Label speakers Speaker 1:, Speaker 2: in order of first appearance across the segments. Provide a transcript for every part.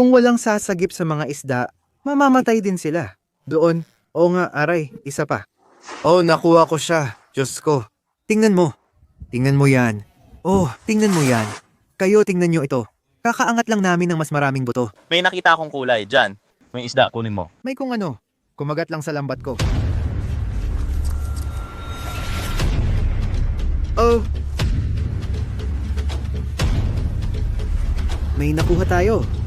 Speaker 1: Kung walang sasagip sa mga isda, mamamatay din sila. Doon, o nga, aray, isa pa. Oh, nakuha ko siya. Diyos ko. Tingnan mo. Tingnan mo yan. Oh, tingnan mo yan. Kayo, tingnan nyo ito. Kakaangat lang namin ng mas maraming buto.
Speaker 2: May nakita akong kulay, dyan. May isda, kunin mo.
Speaker 1: May kung ano, kumagat lang sa lambat ko. Oh! May nakuha tayo.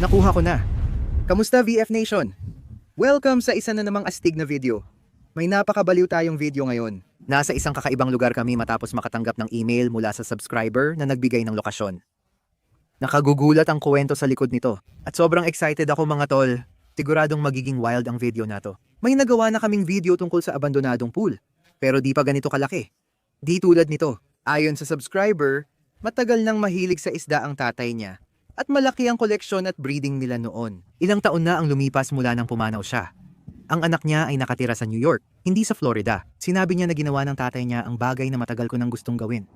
Speaker 1: Nakuha ko na. Kamusta VF Nation? Welcome sa isa na namang astig na video. May napakabaliw tayong video ngayon. Nasa isang kakaibang lugar kami matapos makatanggap ng email mula sa subscriber na nagbigay ng lokasyon. Nakagugulat ang kwento sa likod nito. At sobrang excited ako mga tol. Siguradong magiging wild ang video na to. May nagawa na kaming video tungkol sa abandonadong pool. Pero di pa ganito kalaki. Di tulad nito. Ayon sa subscriber, matagal nang mahilig sa isda ang tatay niya. At malaki ang koleksyon at breeding nila noon. Ilang taon na ang lumipas mula nang pumanaw siya. Ang anak niya ay nakatira sa New York, hindi sa Florida. Sinabi niya na ginawa ng tatay niya ang bagay na matagal ko nang gustong gawin.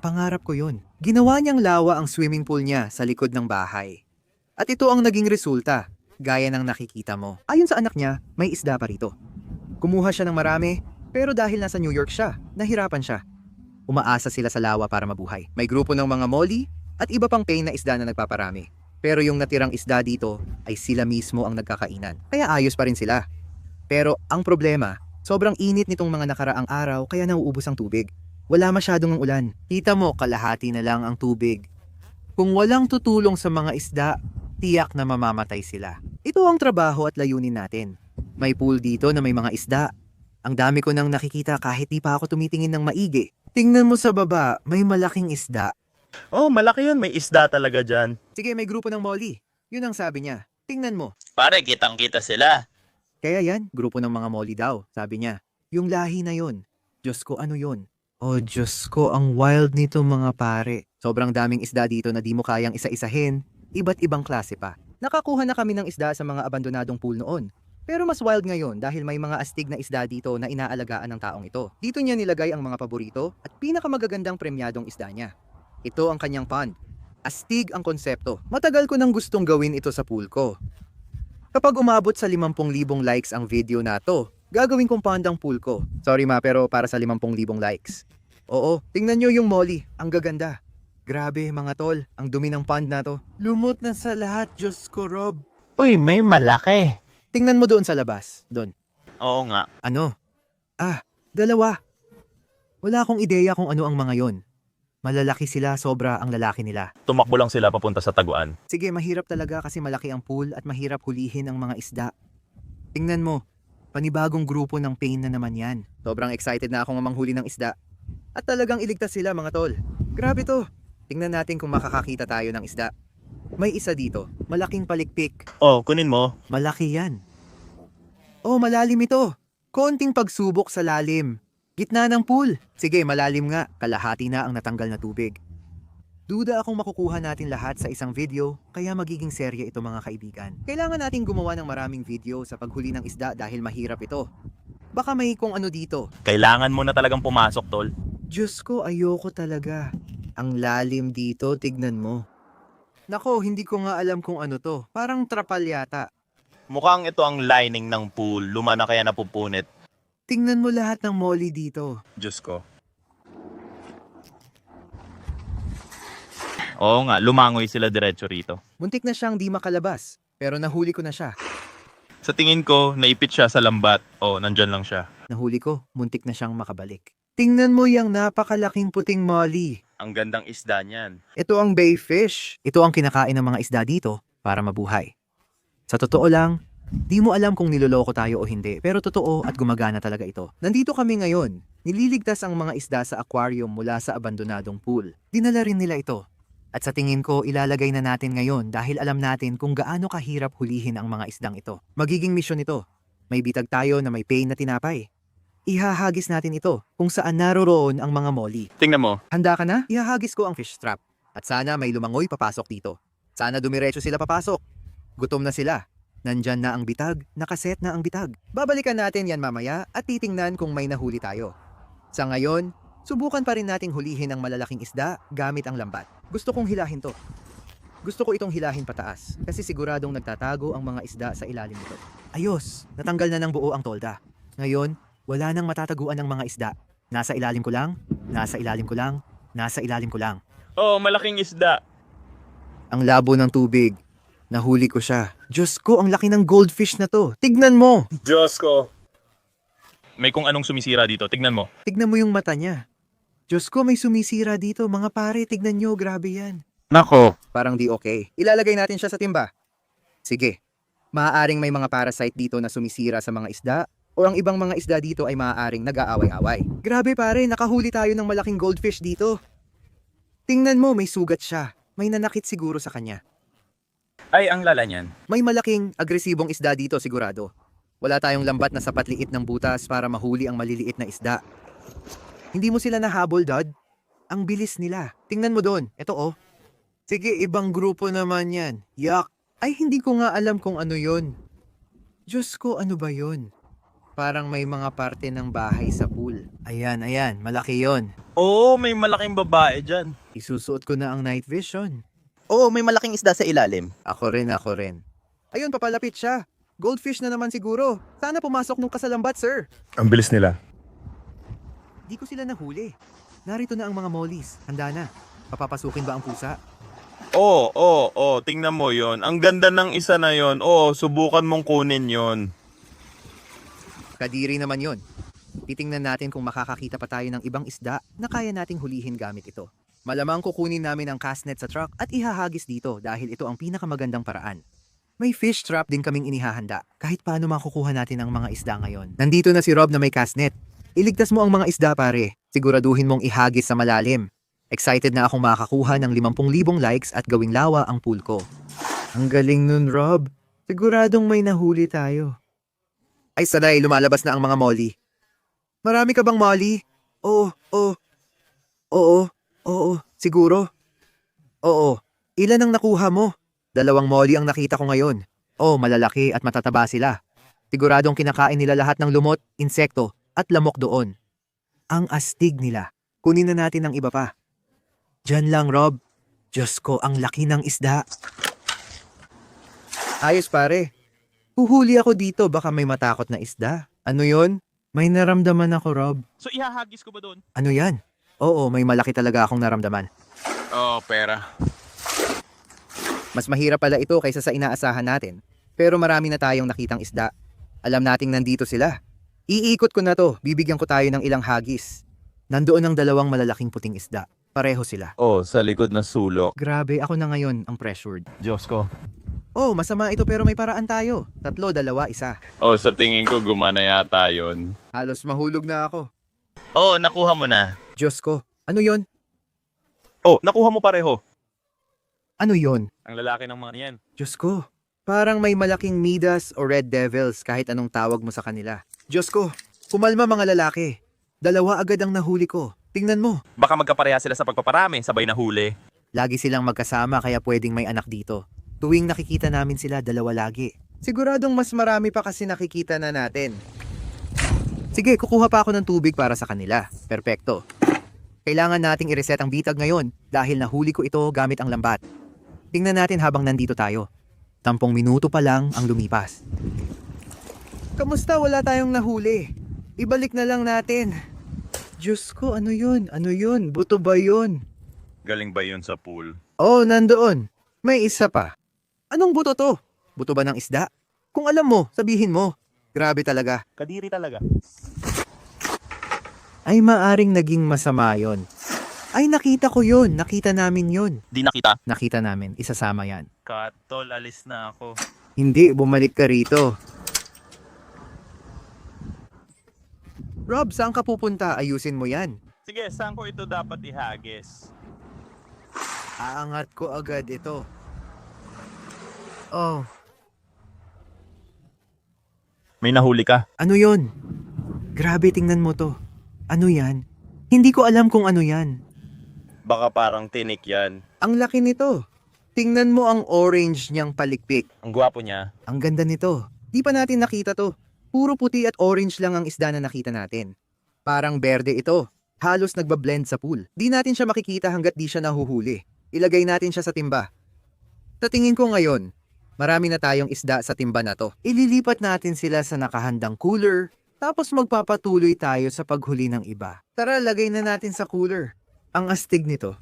Speaker 1: Pangarap ko yun. Ginawa niyang lawa ang swimming pool niya sa likod ng bahay. At ito ang naging resulta, gaya ng nakikita mo. Ayon sa anak niya, may isda pa rito. Kumuha siya ng marami, pero dahil nasa New York siya, nahirapan siya. Umaasa sila sa lawa para mabuhay. May grupo ng mga molly at iba pang pain na isda na nagpaparami. Pero yung natirang isda dito ay sila mismo ang nagkakainan. Kaya ayos pa rin sila. Pero ang problema, sobrang init nitong mga nakaraang araw kaya nauubos ang tubig. Wala masyadong ang ulan. Kita mo, kalahati na lang ang tubig. Kung walang tutulong sa mga isda, tiyak na mamamatay sila. Ito ang trabaho at layunin natin. May pool dito na may mga isda. Ang dami ko nang nakikita kahit di pa ako tumitingin ng maigi. Tingnan mo sa baba, may malaking isda.
Speaker 2: Oh, malaki yun. May isda talaga dyan.
Speaker 1: Sige, may grupo ng molly. Yun ang sabi niya. Tingnan mo.
Speaker 2: Pare, kitang-kita sila.
Speaker 1: Kaya yan, grupo ng mga molly daw, sabi niya. Yung lahi na yun. Diyos ko, ano yun? Oh, Diyos ko, ang wild nito mga pare. Sobrang daming isda dito na di mo kayang isa-isahin. Iba't ibang klase pa. Nakakuha na kami ng isda sa mga abandonadong pool noon. Pero mas wild ngayon dahil may mga astig na isda dito na inaalagaan ng taong ito. Dito niya nilagay ang mga paborito at pinakamagagandang premyadong isda niya. Ito ang kanyang pond. Astig ang konsepto. Matagal ko nang gustong gawin ito sa pool ko. Kapag umabot sa 50,000 likes ang video na to, gagawin kong pond ang pool ko. Sorry ma, pero para sa 50,000 likes. Oo, tingnan nyo yung molly. Ang gaganda. Grabe mga tol, ang dumi ng pond na to. Lumot na sa lahat, Diyos ko Rob.
Speaker 2: Uy, may malaki.
Speaker 1: Tingnan mo doon sa labas. Doon.
Speaker 2: Oo nga.
Speaker 1: Ano? Ah, dalawa. Wala akong ideya kung ano ang mga yon. Malalaki sila sobra ang lalaki nila.
Speaker 2: Tumakbo lang sila papunta sa taguan.
Speaker 1: Sige, mahirap talaga kasi malaki ang pool at mahirap hulihin ang mga isda. Tingnan mo, panibagong grupo ng pain na naman yan. Sobrang excited na akong manghuli ng isda. At talagang iligtas sila mga tol. Grabe to. Tingnan natin kung makakakita tayo ng isda. May isa dito, malaking palikpik.
Speaker 2: Oh, kunin mo.
Speaker 1: Malaki yan. Oh, malalim ito. Konting pagsubok sa lalim. Gitna ng pool. Sige, malalim nga. Kalahati na ang natanggal na tubig. Duda akong makukuha natin lahat sa isang video, kaya magiging serye ito mga kaibigan. Kailangan nating gumawa ng maraming video sa paghuli ng isda dahil mahirap ito. Baka may kung ano dito.
Speaker 2: Kailangan mo na talagang pumasok, tol.
Speaker 1: Diyos ko, ayoko talaga. Ang lalim dito, tignan mo. Nako, hindi ko nga alam kung ano to. Parang trapal yata.
Speaker 2: Mukhang ito ang lining ng pool. Luma na kaya napupunit.
Speaker 1: Tingnan mo lahat ng molly dito.
Speaker 2: Diyos ko. Oo nga, lumangoy sila diretso rito.
Speaker 1: Muntik na siyang di makalabas, pero nahuli ko na siya.
Speaker 2: Sa tingin ko, naipit siya sa lambat. Oh, nandyan lang siya.
Speaker 1: Nahuli ko, muntik na siyang makabalik. Tingnan mo yung napakalaking puting molly.
Speaker 2: Ang gandang isda niyan.
Speaker 1: Ito ang bayfish. Ito ang kinakain ng mga isda dito para mabuhay. Sa totoo lang, di mo alam kung niloloko tayo o hindi, pero totoo at gumagana talaga ito. Nandito kami ngayon. Nililigtas ang mga isda sa aquarium mula sa abandonadong pool. Dinala rin nila ito. At sa tingin ko, ilalagay na natin ngayon dahil alam natin kung gaano kahirap hulihin ang mga isdang ito. Magiging misyon ito. May bitag tayo na may pain na tinapay. Ihahagis natin ito kung saan naroroon ang mga molly.
Speaker 2: Tingnan mo.
Speaker 1: Handa ka na? Ihahagis ko ang fish trap. At sana may lumangoy papasok dito. Sana dumiretso sila papasok. Gutom na sila. Nandyan na ang bitag, nakaset na ang bitag. Babalikan natin yan mamaya at titingnan kung may nahuli tayo. Sa ngayon, subukan pa rin nating hulihin ang malalaking isda gamit ang lambat. Gusto kong hilahin to. Gusto ko itong hilahin pataas kasi siguradong nagtatago ang mga isda sa ilalim nito. Ayos, natanggal na ng buo ang tolda. Ngayon, wala nang matataguan ng mga isda. Nasa ilalim ko lang, nasa ilalim ko lang, nasa ilalim ko lang.
Speaker 2: Oh, malaking isda.
Speaker 1: Ang labo ng tubig. Nahuli ko siya. Diyos ko, ang laki ng goldfish na to. Tignan mo!
Speaker 2: Diyos ko. May kung anong sumisira dito. Tignan mo.
Speaker 1: Tignan mo yung mata niya. Diyos ko, may sumisira dito. Mga pare, tignan nyo. Grabe yan.
Speaker 2: Nako.
Speaker 1: Parang di okay. Ilalagay natin siya sa timba. Sige. Maaaring may mga parasite dito na sumisira sa mga isda o ang ibang mga isda dito ay maaaring nag-aaway-away. Grabe pare, nakahuli tayo ng malaking goldfish dito. Tingnan mo, may sugat siya. May nanakit siguro sa kanya.
Speaker 3: Ay, ang lala niyan.
Speaker 1: May malaking agresibong isda dito sigurado. Wala tayong lambat na sapat liit ng butas para mahuli ang maliliit na isda. Hindi mo sila nahabol, Dad. Ang bilis nila. Tingnan mo doon. Ito oh. Sige, ibang grupo naman yan. Yak! Ay, hindi ko nga alam kung ano yon. Diyos ko, ano ba yon? Parang may mga parte ng bahay sa pool. Ayan, ayan. Malaki yon.
Speaker 2: Oo, may malaking babae dyan.
Speaker 1: Isusuot ko na ang night vision.
Speaker 3: Oo, may malaking isda sa ilalim.
Speaker 1: Ako rin, ako rin. Ayun, papalapit siya. Goldfish na naman siguro. Sana pumasok nung kasalambat, sir.
Speaker 4: Ang bilis nila.
Speaker 1: Di ko sila nahuli. Narito na ang mga mollies. Handa na. Papapasukin ba ang pusa?
Speaker 2: Oo, oo, oo. Tingnan mo yon. Ang ganda ng isa na yon. Oo, subukan mong kunin yon.
Speaker 1: Kadiri naman yon. Titingnan natin kung makakakita pa tayo ng ibang isda na kaya nating hulihin gamit ito. Malamang kukunin namin ang castnet sa truck at ihahagis dito dahil ito ang pinakamagandang paraan. May fish trap din kaming inihahanda kahit paano makukuha natin ang mga isda ngayon. Nandito na si Rob na may castnet. Iligtas mo ang mga isda pare. Siguraduhin mong ihagis sa malalim. Excited na akong makakuha ng 50,000 likes at gawing lawa ang pool ko. Ang galing nun, Rob. Siguradong may nahuli tayo. Ay, sanay, lumalabas na ang mga molly. Marami ka bang molly? Oo, oo. Oo, oo, siguro. Oo. Ilan ang nakuha mo? Dalawang molly ang nakita ko ngayon. Oh, malalaki at matataba sila. Siguradong kinakain nila lahat ng lumot, insekto, at lamok doon. Ang astig nila. Kunin na natin ang iba pa. Diyan lang, Rob. Diyos ko, ang laki ng isda. Ayos pare. Huhuli ako dito, baka may matakot na isda. Ano yon? May naramdaman ako, Rob.
Speaker 2: So, ihahagis ko ba doon?
Speaker 1: Ano yan? Oo, may malaki talaga akong naramdaman.
Speaker 2: Oo, pera.
Speaker 1: Mas mahirap pala ito kaysa sa inaasahan natin. Pero marami na tayong nakitang isda. Alam nating nandito sila. Iikot ko na to, bibigyan ko tayo ng ilang hagis. Nandoon ang dalawang malalaking puting isda. Pareho sila.
Speaker 2: Oh, sa likod na sulok.
Speaker 1: Grabe, ako na ngayon ang pressured.
Speaker 2: Diyos ko.
Speaker 1: Oh, masama ito pero may paraan tayo. Tatlo, dalawa, isa.
Speaker 2: Oh, sa tingin ko gumana yata yon.
Speaker 1: Halos mahulog na ako.
Speaker 2: Oo, nakuha mo na.
Speaker 1: Diyos ko, ano yon?
Speaker 2: Oh, nakuha mo pareho.
Speaker 1: Ano yon?
Speaker 2: Ang lalaki ng mga yan.
Speaker 1: Diyos ko, parang may malaking Midas o Red Devils kahit anong tawag mo sa kanila. Diyos ko, kumalma mga lalaki. Dalawa agad ang nahuli ko. Tingnan mo.
Speaker 2: Baka magkapareha sila sa pagpaparami, sabay na huli.
Speaker 1: Lagi silang magkasama kaya pwedeng may anak dito. Tuwing nakikita namin sila, dalawa lagi. Siguradong mas marami pa kasi nakikita na natin. Sige, kukuha pa ako ng tubig para sa kanila. Perpekto. Kailangan nating i-reset ang bitag ngayon dahil nahuli ko ito gamit ang lambat. Tingnan natin habang nandito tayo. Tampong minuto pa lang ang lumipas. Kamusta wala tayong nahuli? Ibalik na lang natin. Diyos ko, ano yun? Ano yun? Buto ba yun?
Speaker 2: Galing ba yun sa pool?
Speaker 1: Oh, nandoon. May isa pa. Anong buto to? Buto ba ng isda? Kung alam mo, sabihin mo. Grabe talaga.
Speaker 2: Kadiri talaga.
Speaker 1: Ay maaring naging masama yon. Ay nakita ko yon. Nakita namin yon.
Speaker 2: Di nakita.
Speaker 1: Nakita namin. Isasama yan.
Speaker 2: Katol, alis na ako.
Speaker 1: Hindi, bumalik ka rito. Rob, saan ka pupunta? Ayusin mo yan.
Speaker 2: Sige, saan ko ito dapat ihagis?
Speaker 1: Aangat ko agad ito. Oh,
Speaker 2: May nahuli ka.
Speaker 1: ano yon? Grabe, tingnan mo to. Ano yan? Hindi ko alam kung ano yan.
Speaker 2: Baka parang tinik yan.
Speaker 1: Ang laki nito. Tingnan mo ang orange niyang palikpik.
Speaker 3: Ang gwapo niya.
Speaker 1: Ang ganda nito. Di pa natin nakita to. Puro puti at orange lang ang isda na nakita natin. Parang berde ito. Halos nagbablend sa pool. Di natin siya makikita hanggat di siya nahuhuli. Ilagay natin siya sa timba. Sa tingin ko ngayon, marami na tayong isda sa timba na to. Ililipat natin sila sa nakahandang cooler, tapos magpapatuloy tayo sa paghuli ng iba. Tara, lagay na natin sa cooler. Ang astig nito.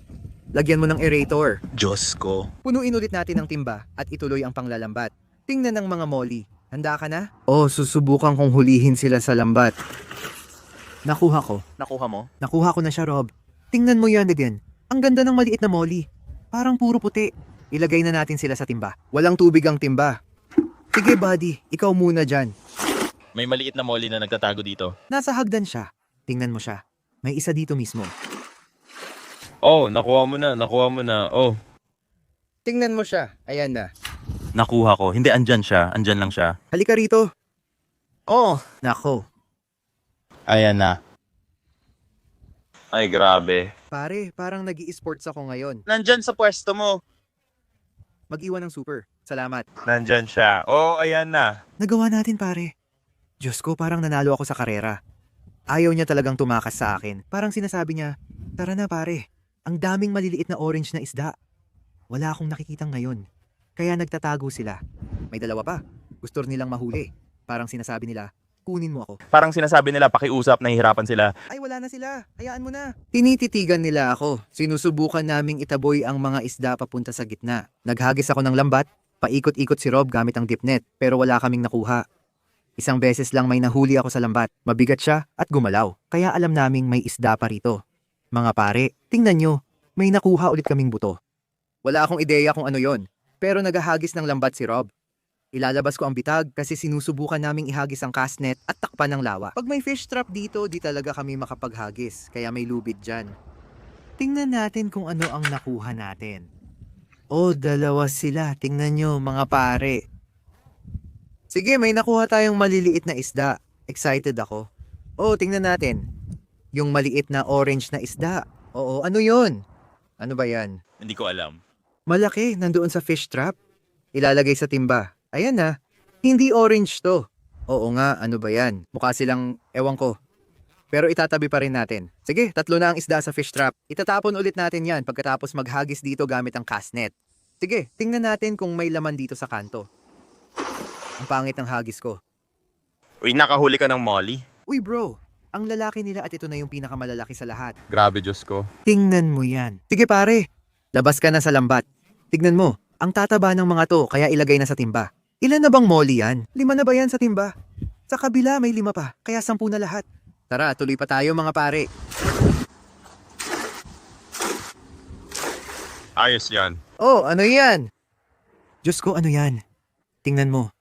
Speaker 1: Lagyan mo ng aerator.
Speaker 3: Diyos ko.
Speaker 1: Punuin ulit natin ang timba at ituloy ang panglalambat. Tingnan ng mga molly. Handa ka na? Oh, susubukan kong hulihin sila sa lambat. Nakuha ko.
Speaker 3: Nakuha mo?
Speaker 1: Nakuha ko na siya, Rob. Tingnan mo yan din. Ang ganda ng maliit na molly. Parang puro puti. Ilagay na natin sila sa timba. Walang tubig ang timba. Sige, buddy. Ikaw muna dyan.
Speaker 3: May maliit na molly na nagtatago dito.
Speaker 1: Nasa hagdan siya. Tingnan mo siya. May isa dito mismo.
Speaker 2: Oh, nakuha mo na, nakuha mo na. Oh,
Speaker 1: Tingnan mo siya. Ayan na.
Speaker 3: Nakuha ko. Hindi, andyan siya. Andyan lang siya.
Speaker 1: Halika rito.
Speaker 3: Oh!
Speaker 1: Nako.
Speaker 3: Ayan na.
Speaker 2: ay grabe.
Speaker 1: Pare, parang nag sports ako ngayon.
Speaker 3: Nandyan sa pwesto mo.
Speaker 1: Mag-iwan ng super. Salamat.
Speaker 2: Nandyan siya. Oh, ayan na.
Speaker 1: Nagawa natin pare. Diyos ko, parang nanalo ako sa karera. Ayaw niya talagang tumakas sa akin. Parang sinasabi niya, tara na pare, ang daming maliliit na orange na isda. Wala akong nakikitang ngayon. Kaya nagtatago sila. May dalawa pa. Gusto nilang mahuli. Parang sinasabi nila, kunin mo ako.
Speaker 3: Parang sinasabi nila, pakiusap, nahihirapan sila.
Speaker 1: Ay, wala na sila. Hayaan mo na. Tinititigan nila ako. Sinusubukan naming itaboy ang mga isda papunta sa gitna. Naghagis ako ng lambat. Paikot-ikot si Rob gamit ang dipnet, pero wala kaming nakuha. Isang beses lang may nahuli ako sa lambat. Mabigat siya at gumalaw. Kaya alam naming may isda pa rito. Mga pare, tingnan nyo. May nakuha ulit kaming buto. Wala akong ideya kung ano yon. Pero nagahagis ng lambat si Rob. Ilalabas ko ang bitag kasi sinusubukan naming ihagis ang castnet at takpan ng lawa. Pag may fish trap dito, di talaga kami makapaghagis, kaya may lubid dyan. Tingnan natin kung ano ang nakuha natin. Oh, dalawa sila. Tingnan nyo, mga pare. Sige, may nakuha tayong maliliit na isda. Excited ako. Oh, tingnan natin. Yung maliit na orange na isda. Oo, ano yon? Ano ba yan?
Speaker 3: Hindi ko alam.
Speaker 1: Malaki, nandoon sa fish trap. Ilalagay sa timba. Ayan na. Hindi orange to. Oo nga, ano ba yan? Mukha silang, ewan ko. Pero itatabi pa rin natin. Sige, tatlo na ang isda sa fish trap. Itatapon ulit natin yan pagkatapos maghagis dito gamit ang cast net. Sige, tingnan natin kung may laman dito sa kanto. Ang pangit ng hagis ko.
Speaker 2: Uy, nakahuli ka ng Molly.
Speaker 1: Uy bro, ang lalaki nila at ito na yung pinakamalalaki sa lahat.
Speaker 2: Grabe, Diyos ko.
Speaker 1: Tingnan mo yan. Sige pare, labas ka na sa lambat. Tignan mo, ang tataba ng mga to kaya ilagay na sa timba. Ilan na bang molly yan? Lima na ba yan sa timba? Sa kabila may lima pa, kaya sampu na lahat. Tara, tuloy pa tayo mga pare.
Speaker 2: Ayos yan.
Speaker 1: Oh, ano yan? Diyos ko, ano yan? Tingnan mo.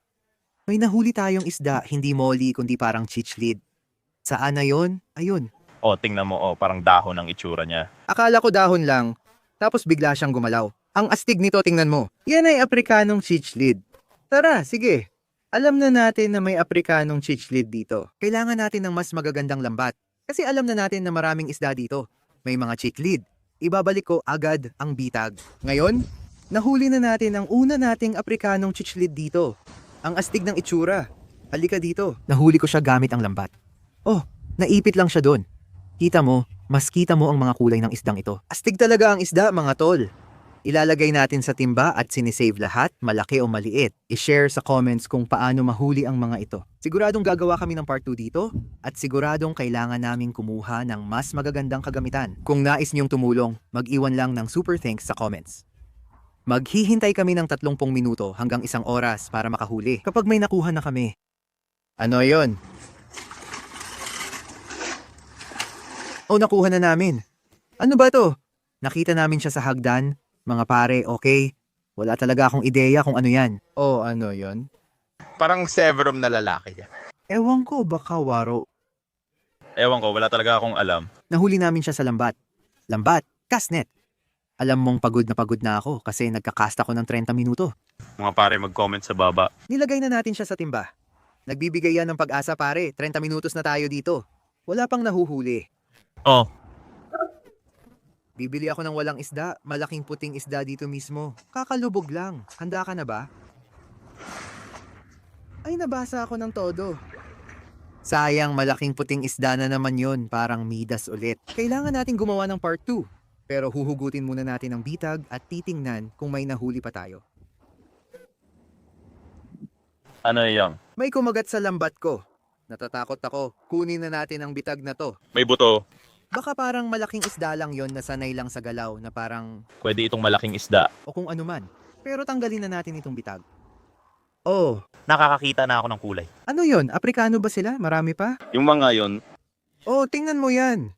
Speaker 1: May nahuli tayong isda, hindi molly kundi parang chichlid. Saan na yon? Ayun.
Speaker 3: Oh, tingnan mo. Oh, parang dahon ang itsura niya.
Speaker 1: Akala ko dahon lang, tapos bigla siyang gumalaw. Ang astig nito, tingnan mo. Yan ay Afrikanong chichlid. Tara, sige. Alam na natin na may Afrikanong chichlid dito. Kailangan natin ng mas magagandang lambat. Kasi alam na natin na maraming isda dito. May mga chichlid. Ibabalik ko agad ang bitag. Ngayon, nahuli na natin ang una nating Afrikanong chichlid dito. Ang astig ng itsura. Halika dito. Nahuli ko siya gamit ang lambat. Oh, naipit lang siya doon. Kita mo, mas kita mo ang mga kulay ng isdang ito. Astig talaga ang isda, mga tol. Ilalagay natin sa timba at sinisave lahat, malaki o maliit. I-share sa comments kung paano mahuli ang mga ito. Siguradong gagawa kami ng part 2 dito at siguradong kailangan naming kumuha ng mas magagandang kagamitan. Kung nais niyong tumulong, mag-iwan lang ng super thanks sa comments. Maghihintay kami ng 30 minuto hanggang isang oras para makahuli kapag may nakuha na kami. Ano yon? O nakuha na namin. Ano ba to? Nakita namin siya sa hagdan. Mga pare, okay? Wala talaga akong ideya kung ano yan. O ano yon?
Speaker 2: Parang severum na lalaki yan.
Speaker 1: Ewan ko, baka waro.
Speaker 3: Ewan ko, wala talaga akong alam.
Speaker 1: Nahuli namin siya sa lambat. Lambat, castnet. Alam mong pagod na pagod na ako kasi nagkakast ako ng 30 minuto.
Speaker 2: Mga pare, mag-comment sa baba.
Speaker 1: Nilagay na natin siya sa timba. Nagbibigay yan ng pag-asa pare, 30 minutos na tayo dito. Wala pang nahuhuli.
Speaker 3: Oh.
Speaker 1: Bibili ako ng walang isda, malaking puting isda dito mismo. Kakalubog lang. Handa ka na ba? Ay, nabasa ako ng todo. Sayang, malaking puting isda na naman yon, parang midas ulit. Kailangan natin gumawa ng part 2. Pero huhugutin muna natin ang bitag at titingnan kung may nahuli pa tayo.
Speaker 3: Ano yung?
Speaker 1: May kumagat sa lambat ko. Natatakot ako. Kunin na natin ang bitag na to.
Speaker 3: May buto.
Speaker 1: Baka parang malaking isda lang yon na sanay lang sa galaw na parang
Speaker 3: Pwede itong malaking isda.
Speaker 1: o kung ano man. Pero tanggalin na natin itong bitag. Oh,
Speaker 3: Nakakakita na ako ng kulay.
Speaker 1: ano yon? Aprikano ba sila? Marami pa?
Speaker 3: Yung mga yon,
Speaker 1: Oh, tingnan mo yan.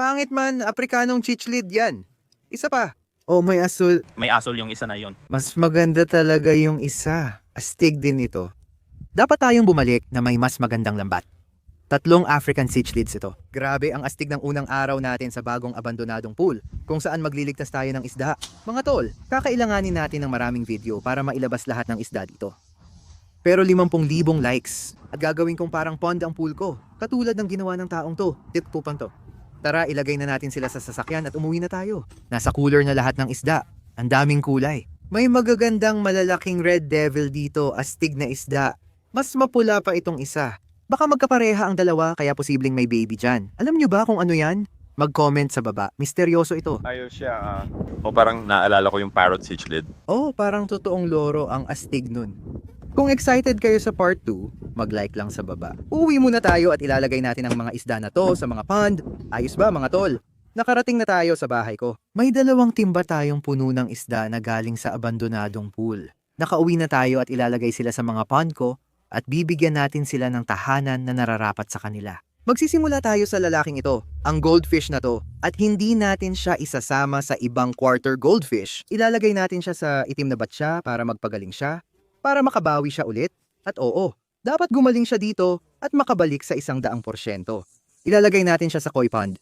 Speaker 1: Pangit man, Aprikanong chichlid yan. Isa pa. Oh, may asul.
Speaker 3: may asol yung isa na yon.
Speaker 1: Mas maganda talaga yung isa. Astig din ito. Dapat tayong bumalik na may mas magandang lambat. Tatlong African cichlids ito. Grabe ang astig ng unang araw natin sa bagong abandonadong pool, kung saan magliligtas tayo ng isda. Mga tol, kakailanganin natin ng maraming video para mailabas lahat ng isda dito. Pero 50,000 likes at gagawin kong parang pond ang pool ko, katulad ng ginawa ng taong to. Tip po to. Tara, ilagay na natin sila sa sasakyan at umuwi na tayo. Nasa cooler na lahat ng isda. Ang daming kulay. May magagandang malalaking red devil dito, astig na isda. Mas mapula pa itong isa. Baka magkapareha ang dalawa kaya posibleng may baby dyan. Alam nyo ba kung ano yan? Mag-comment sa baba. Misteryoso ito.
Speaker 2: Ayos siya ah. O parang naalala ko yung parrot cichlid.
Speaker 1: Oh, parang totoong loro ang astig nun. Kung excited kayo sa part 2, mag-like lang sa baba. Uwi muna tayo at ilalagay natin ang mga isda na to sa mga pond. Ayos ba mga tol? Nakarating na tayo sa bahay ko. May dalawang timba tayong puno ng isda na galing sa abandonadong pool. Nakauwi na tayo at ilalagay sila sa mga pond ko at bibigyan natin sila ng tahanan na nararapat sa kanila. Magsisimula tayo sa lalaking ito, ang goldfish na to, at hindi natin siya isasama sa ibang quarter goldfish. Ilalagay natin siya sa itim na batya para magpagaling siya, para makabawi siya ulit. At oo, dapat gumaling siya dito at makabalik sa isang daang porsyento. Ilalagay natin siya sa koi pond.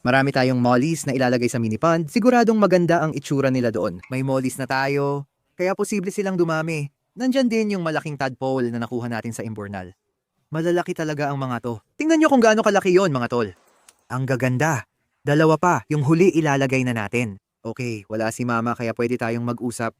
Speaker 1: Marami tayong mollies na ilalagay sa mini pond, siguradong maganda ang itsura nila doon. May mollies na tayo, kaya posible silang dumami. Nandyan din yung malaking tadpole na nakuha natin sa imbornal. Malalaki talaga ang mga to. Tingnan nyo kung gaano kalaki yon mga tol. Ang gaganda. Dalawa pa, yung huli ilalagay na natin. Okay, wala si mama kaya pwede tayong mag-usap.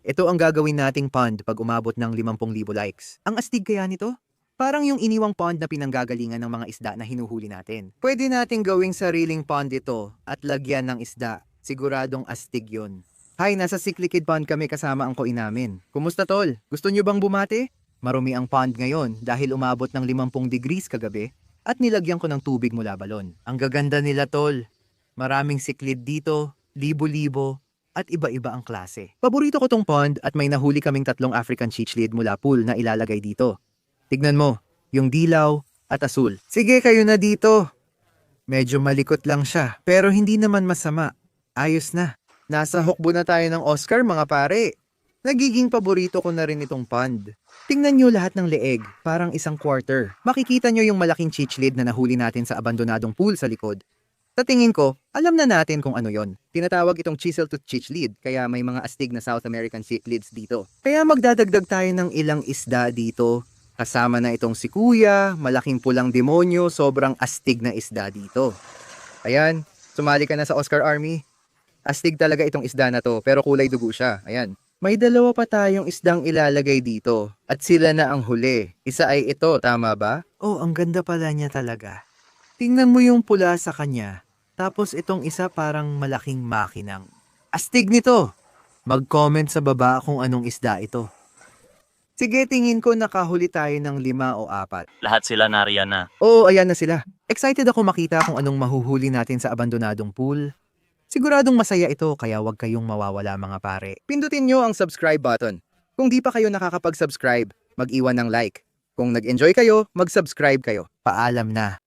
Speaker 1: Ito ang gagawin nating pond pag umabot ng 50,000 likes. Ang astig kaya nito? Parang yung iniwang pond na pinanggagalingan ng mga isda na hinuhuli natin. Pwede nating gawing sariling pond ito at lagyan ng isda. Siguradong astig yon. Hi, nasa Siklikid Pond kami kasama ang koi namin. Kumusta tol? Gusto nyo bang bumati? Marumi ang pond ngayon dahil umabot ng 50 degrees kagabi at nilagyan ko ng tubig mula balon. Ang gaganda nila tol. Maraming siklid dito, libo-libo, at iba-iba ang klase. Paborito ko tong pond at may nahuli kaming tatlong African chichlid mula pool na ilalagay dito. Tignan mo, yung dilaw at asul. Sige kayo na dito. Medyo malikot lang siya, pero hindi naman masama. Ayos na. Nasa hukbo na tayo ng Oscar mga pare. Nagiging paborito ko na rin itong pond. Tingnan nyo lahat ng leeg, parang isang quarter. Makikita nyo yung malaking chichlid na nahuli natin sa abandonadong pool sa likod. Sa tingin ko, alam na natin kung ano yon. Tinatawag itong chisel tooth chichlid, kaya may mga astig na South American cichlids dito. Kaya magdadagdag tayo ng ilang isda dito. Kasama na itong si Kuya, malaking pulang demonyo, sobrang astig na isda dito. Ayan, sumali ka na sa Oscar Army. Astig talaga itong isda na to, pero kulay dugo siya. Ayan. May dalawa pa tayong isdang ilalagay dito, at sila na ang huli. Isa ay ito, tama ba? Oh, ang ganda pala niya talaga. Tingnan mo yung pula sa kanya, tapos itong isa parang malaking makinang. Astig nito! Mag-comment sa baba kung anong isda ito. Sige, tingin ko nakahuli tayo ng lima o apat.
Speaker 3: Lahat sila nariyan na.
Speaker 1: Oo, ayan na sila. Excited ako makita kung anong mahuhuli natin sa abandonadong pool. Siguradong masaya ito kaya huwag kayong mawawala mga pare. Pindutin nyo ang subscribe button. Kung di pa kayo nakakapag-subscribe, mag-iwan ng like. Kung nag-enjoy kayo, mag-subscribe kayo. Paalam na.